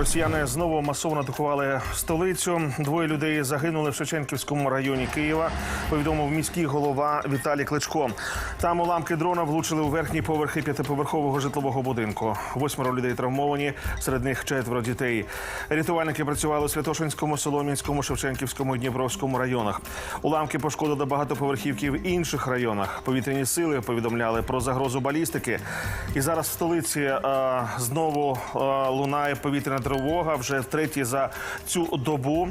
Росіяни знову масово атакували столицю. Двоє людей загинули в Шевченківському районі Києва. Повідомив міський голова Віталій Кличко. Там уламки дрона влучили у верхні поверхи п'ятиповерхового житлового будинку. Восьмеро людей травмовані, серед них четверо дітей. Рятувальники працювали у Святошинському, Солом'янському, Шевченківському і Дніпровському районах. Уламки пошкодили багатоповерхівки в інших районах. Повітряні сили повідомляли про загрозу балістики. І зараз в столиці е, знову е, лунає повітряна тривога вже втретє за цю добу.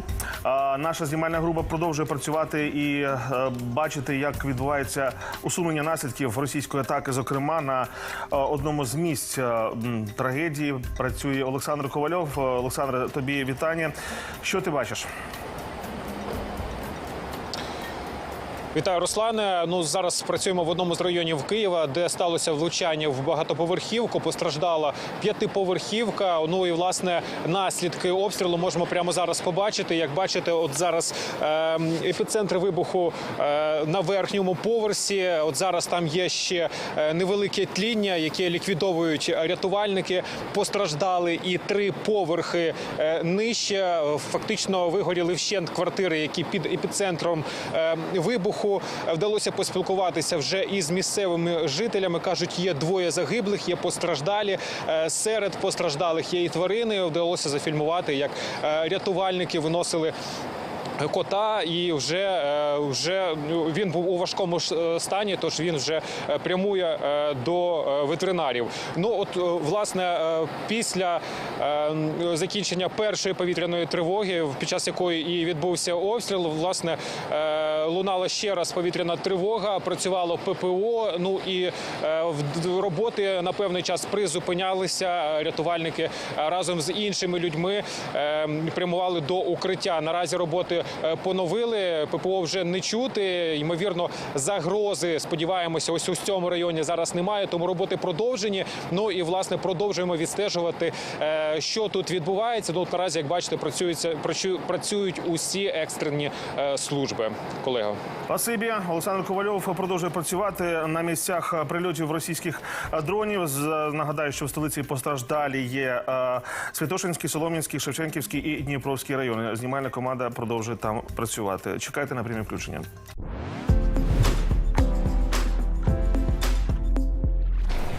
Наша знімальна група продовжує працювати і е, бачити, як відбувається усунення наслідків російської атаки, зокрема на е, одному з місць е, трагедії. Працює Олександр Ковальов. Олександр, тобі вітання. Що ти бачиш? Вітаю, Руслане. Ну зараз працюємо в одному з районів Києва, де сталося влучання в багатоповерхівку. Постраждала п'ятиповерхівка. Ну і власне наслідки обстрілу можемо прямо зараз побачити. Як бачите, от зараз е, епіцентр вибуху е, на верхньому поверсі. От зараз там є ще е, невелике тління, яке ліквідовують рятувальники. Постраждали і три поверхи е, нижче. Фактично вигоріли вщент квартири, які під епіцентром е, вибуху. Вдалося поспілкуватися вже із місцевими жителями. кажуть, є двоє загиблих, є постраждалі. Е, Серед постраждалих є і тварини. Вдалося зафільмувати, як е, рятувальники виносили. Кота і вже, е, вже ну, він був у важкому е, стані, тож він вже е, прямує до ветеринарів. Ну от власне після закінчення першої повітряної тривоги, під час якої і відбувся обстріл, власне лунала ще раз повітряна тривога, працювало ППО. Ну і роботи на певний час призупинялися. Рятувальники разом з іншими людьми прямували до укриття. Наразі роботи поновили. ППО вже не чути. Ймовірно, загрози. Сподіваємося, ось у цьому районі зараз немає. Тому роботи продовжені. Ну і власне продовжуємо відстежувати, е, що тут відбувається. Ну, наразі, як бачите, працюються працю- працюють усі екстрені е, служби. Колего. Спасибі. Олександр Ковальов продовжує працювати на місцях прильотів російських дронів. Нагадаю, що в столиці постраждалі є е, Святошинський, Солом'янський, Шевченківський і Дніпровський райони. Знімальна команда продовжує там працювати. Чекайте на прямі включення.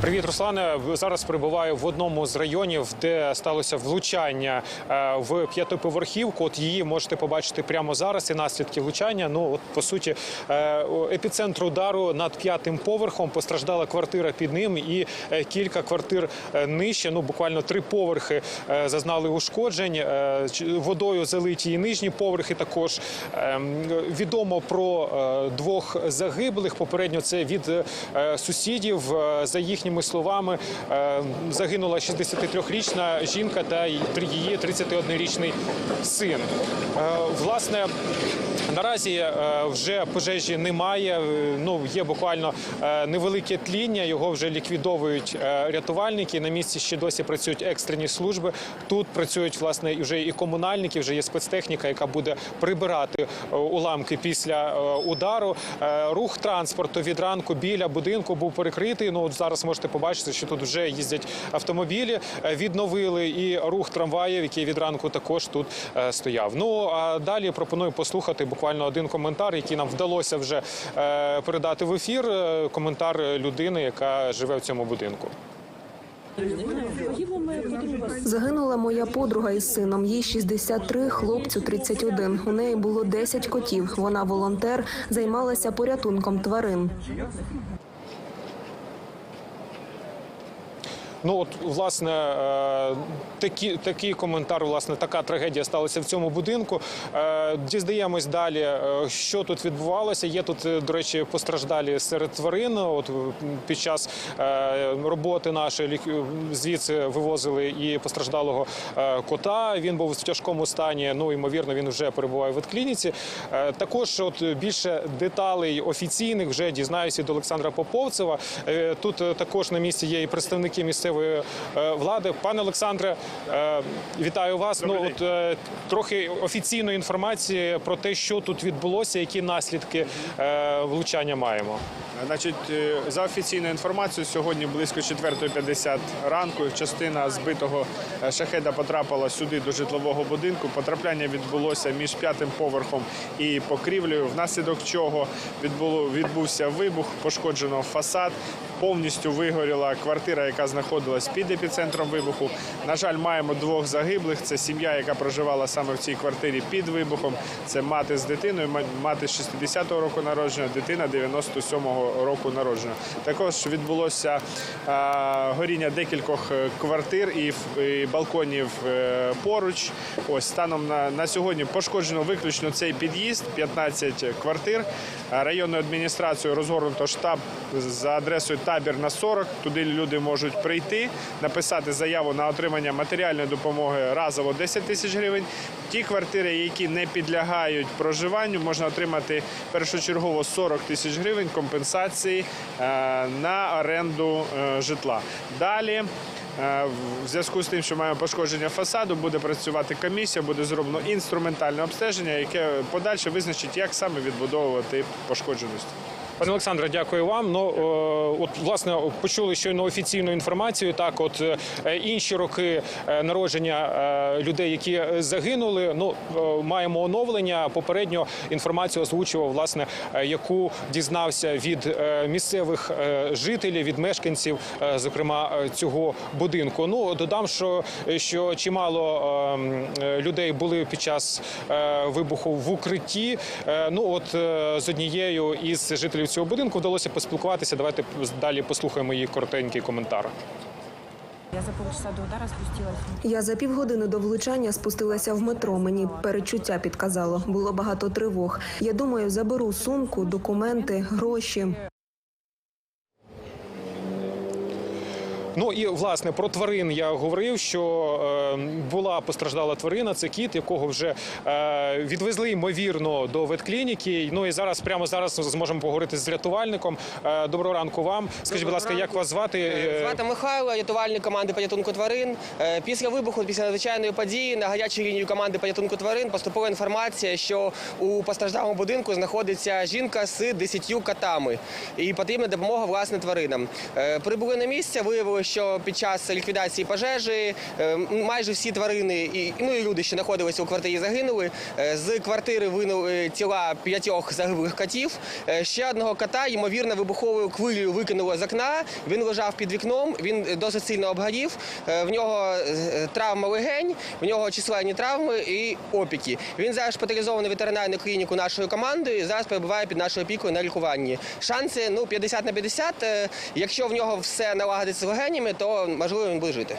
Привіт, Руслане. Зараз перебуваю в одному з районів, де сталося влучання е, в п'ятиповерхівку. От її можете побачити прямо зараз. І наслідки влучання. Ну от по суті, е, епіцентр удару над п'ятим поверхом постраждала квартира під ним і е, кілька квартир нижче. Ну буквально три поверхи зазнали ушкоджень. Водою залиті і нижні поверхи. Також Ем, відомо про двох загиблих. Попередньо це від сусідів. За їхніми словами, е, загинула 63-річна жінка та її 31-річний син. Е, Власне, наразі е, вже пожежі немає. Ну є буквально невелике тління. Його вже ліквідовують рятувальники. На місці ще досі працюють екстрені служби. Тут працюють власне вже і комунальники. Вже є спецтехніка, яка буде прибирати уламки після удару. Рух транспорту від ранку біля будинку був перекритий. Ну от зараз можете побачити, що тут вже їздять автомобілі. Е, Відновили і рух трамваїв, який від ранку також тут е, стояв. Ну а далі пропоную послухати буквально один коментар, який нам вдалося вже е, передати в ефір. Коментар людини, яка живе в цьому будинку. Загинула моя подруга із сином. Їй 63, хлопцю 31. У неї було 10 котів. Вона волонтер, займалася порятунком тварин. Ну от власне е, такі, такий коментар, власне, така трагедія сталася в цьому будинку. Е, Дізнаємось далі, е, що тут відбувалося. Є тут, до речі, постраждалі серед тварин. От під час роботи нашої звідси вивозили і постраждалого кота. Він був в тяжкому стані. Ну ймовірно, він вже перебуває в ветклініці. Також, от більше деталей офіційних вже дізнаюся від Олександра Поповцева. Тут також на місці є і представники місцевої місцевої е, влади. Пане Олександре, е, вітаю вас. Ну от е, трохи офіційної інформації про те, що тут відбулося, які наслідки влучання маємо. Значить, за офіційною інформацією, сьогодні близько 4.50 ранку частина збитого шахеда потрапила сюди до житлового будинку. Потрапляння відбулося між п'ятим поверхом і покрівлею, внаслідок чого відбуло, відбувся вибух, пошкоджено фасад. Повністю вигоріла квартира, яка знаходилась під епіцентром вибуху. На жаль, маємо двох загиблих. Це сім'я, яка проживала саме в цій квартирі під вибухом. Це мати з дитиною, мати з 60-го року народження, дитина 97-го року народження. Також відбулося горіння декількох е, квартир і, балконів е, поруч. Ось станом на, на сьогодні пошкоджено виключно цей під'їзд, 15 квартир. Районною адміністрацією розгорнуто штаб за адресою табір на 40. Туди люди можуть прийти, написати заяву на отримання матеріальної допомоги разово 10 тисяч гривень. Ті квартири, які не підлягають проживанню, можна отримати першочергово 40 тисяч гривень компенсації е, на оренду е, житла. Далі. е, В зв'язку з тим, що маємо пошкодження фасаду, буде працювати комісія, буде зроблено інструментальне обстеження, яке подальше визначить, як саме відбудовувати пошкодженість. Пане Олександре, дякую вам. Ну е, от власне почули щойно офіційну інформацію. Так, от е, інші роки е, народження людей, які загинули. Ну маємо оновлення. Попередньо інформацію озвучував, власне, яку дізнався від місцевих жителів, від мешканців, зокрема цього будинку. Ну додам, що, що чимало е, м, е, людей були під час вибуху в укритті. Ну от з однією із жителів цього будинку вдалося поспілкуватися. Давайте далі послухаємо її коротенький коментар. Я за полчаса до удара спустилася. Я за півгодини до влучання спустилася в метро. Мені перечуття підказало. Було багато тривог. Я думаю, заберу сумку, документи, гроші. Ну і власне про тварин я говорив, що е, була постраждала тварина. Це кіт, якого вже е, відвезли ймовірно до ветклініки. Ну і зараз, прямо зараз, зможемо поговорити з рятувальником. Е, доброго ранку вам. Скажіть, будь ласка, як вас звати? Звати Михайло, рятувальник команди порятунку тварин. Після вибуху, після надзвичайної події на гарячу лінію команди порятунку тварин поступила інформація, що у постраждалому будинку знаходиться жінка з 10 котами і потрібна допомога власне тваринам. Прибули на місце, виявили, що під час ліквідації пожежі е, майже всі тварини і ну і люди, що знаходилися у квартирі, загинули. Е, З квартири винули тіла п'ятьох загиблих котів. Е, Ще одного кота, ймовірно, вибуховою хвилею викинуло з окна. Він лежав під вікном, він досить сильно обгорів. Е, В нього е, травма легень, в нього численні травми і опіки. Він зараз шпиталізований в ветеринарну клініку нашої команди і зараз перебуває під нашою опікою на лікуванні. Шанси ну 50 на 50. Е, Якщо в нього все налагодиться з легенями, то можливо він буде жити.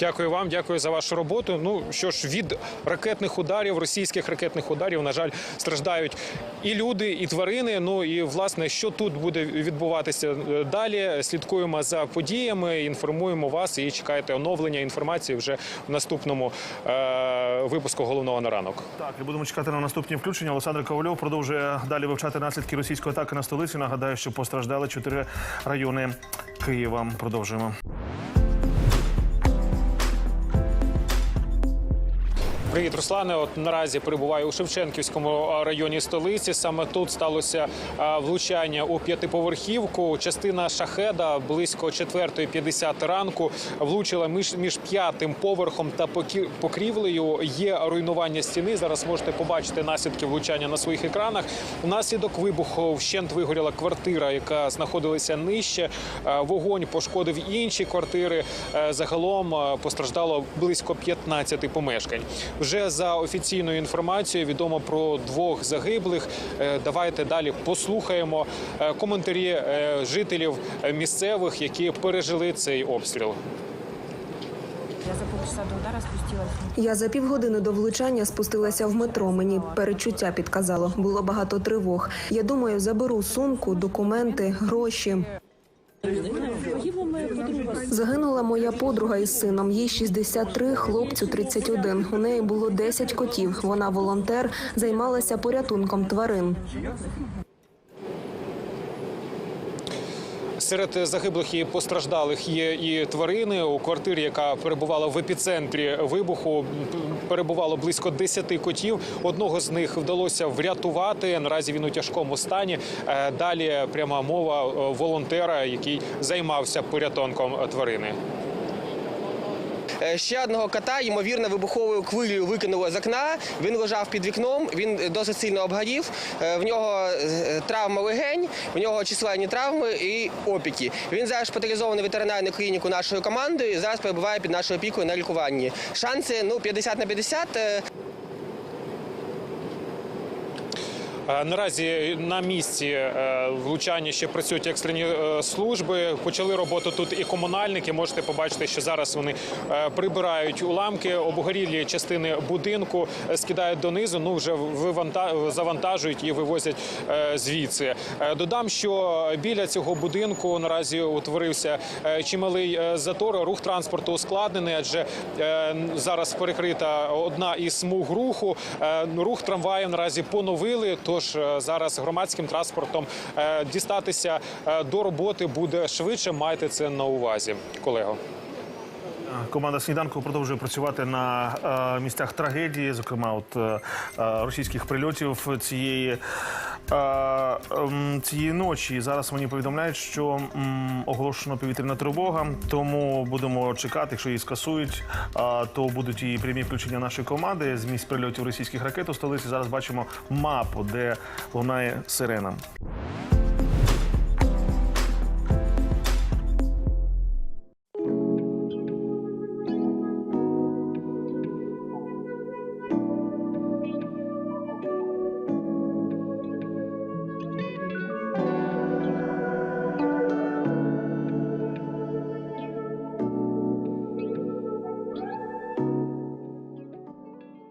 Дякую вам, дякую за вашу роботу. Ну що ж, від ракетних ударів, російських ракетних ударів, на жаль, страждають і люди, і тварини. Ну і власне, що тут буде відбуватися е, далі. Слідкуємо за подіями, інформуємо вас і чекайте оновлення інформації вже в наступному е- випуску головного на ранок. Так, і будемо чекати на наступні включення. Олександр Ковальов продовжує далі вивчати наслідки російської атаки на столицю. Нагадаю, що постраждали чотири райони Києва. Продовжуємо. Привіт, Руслане. От наразі перебуваю у Шевченківському районі столиці. Саме тут сталося влучання у п'ятиповерхівку. Частина шахеда близько 4.50 ранку влучила між, між п'ятим поверхом та покрівлею. Є руйнування стіни. Зараз можете побачити наслідки влучання на своїх екранах. Внаслідок вибуху вщент вигоріла квартира, яка знаходилася нижче. Вогонь пошкодив інші квартири. Е, Загалом постраждало близько 15 помешкань. Вже за офіційною інформацією відомо про двох загиблих. Е, Давайте далі послухаємо е, коментарі е, жителів місцевих, які пережили цей обстріл. Я за полчаса до удара спустилась. Я за півгодини до влучання спустилася в метро. Мені перечуття підказало. Було багато тривог. Я думаю, заберу сумку, документи, гроші. Загинула моя подруга із сином. Їй 63, хлопцю 31. У неї було 10 котів. Вона волонтер, займалася порятунком тварин. Серед загиблих і постраждалих є і тварини. У квартирі, яка перебувала в епіцентрі вибуху, перебувало близько 10 котів. Одного з них вдалося врятувати. Наразі він у тяжкому стані. Е, Далі пряма мова е, волонтера, який займався порятунком тварини. Е, Ще одного кота, ймовірно, вибуховою хвилею викинуло з окна. Він лежав під вікном, він досить сильно обгорів. Е, В нього е, травма легень, в нього численні травми і опіки. Він зараз шпиталізований в ветеринарну клініку нашої команди і зараз перебуває під нашою опікою на лікуванні. Шанси ну 50 на 50. е, Е, Наразі на місці е, влучання ще працюють екстрені е, служби. Почали роботу тут і комунальники. Можете побачити, що зараз вони е, прибирають уламки, обгорілі частини будинку, скидають донизу. Ну вже завантажують і вивозять звідси. Додам, що біля цього будинку наразі утворився чималий затор. Рух транспорту ускладнений, адже зараз перекрита одна із смуг руху. Рух трамваїв наразі поновили. Тож е, зараз громадським транспортом е, дістатися е, до роботи буде швидше. Майте це на увазі, колего. Команда сніданку продовжує працювати на місцях трагедії, зокрема, от російських прильотів цієї. Ем, Цієї ночі зараз мені повідомляють, що оголошено повітряна тривога, тому будемо чекати. Якщо її скасують, то будуть і прямі включення нашої команди з місць прильотів російських ракет у столиці. Зараз бачимо мапу, де лунає сирена.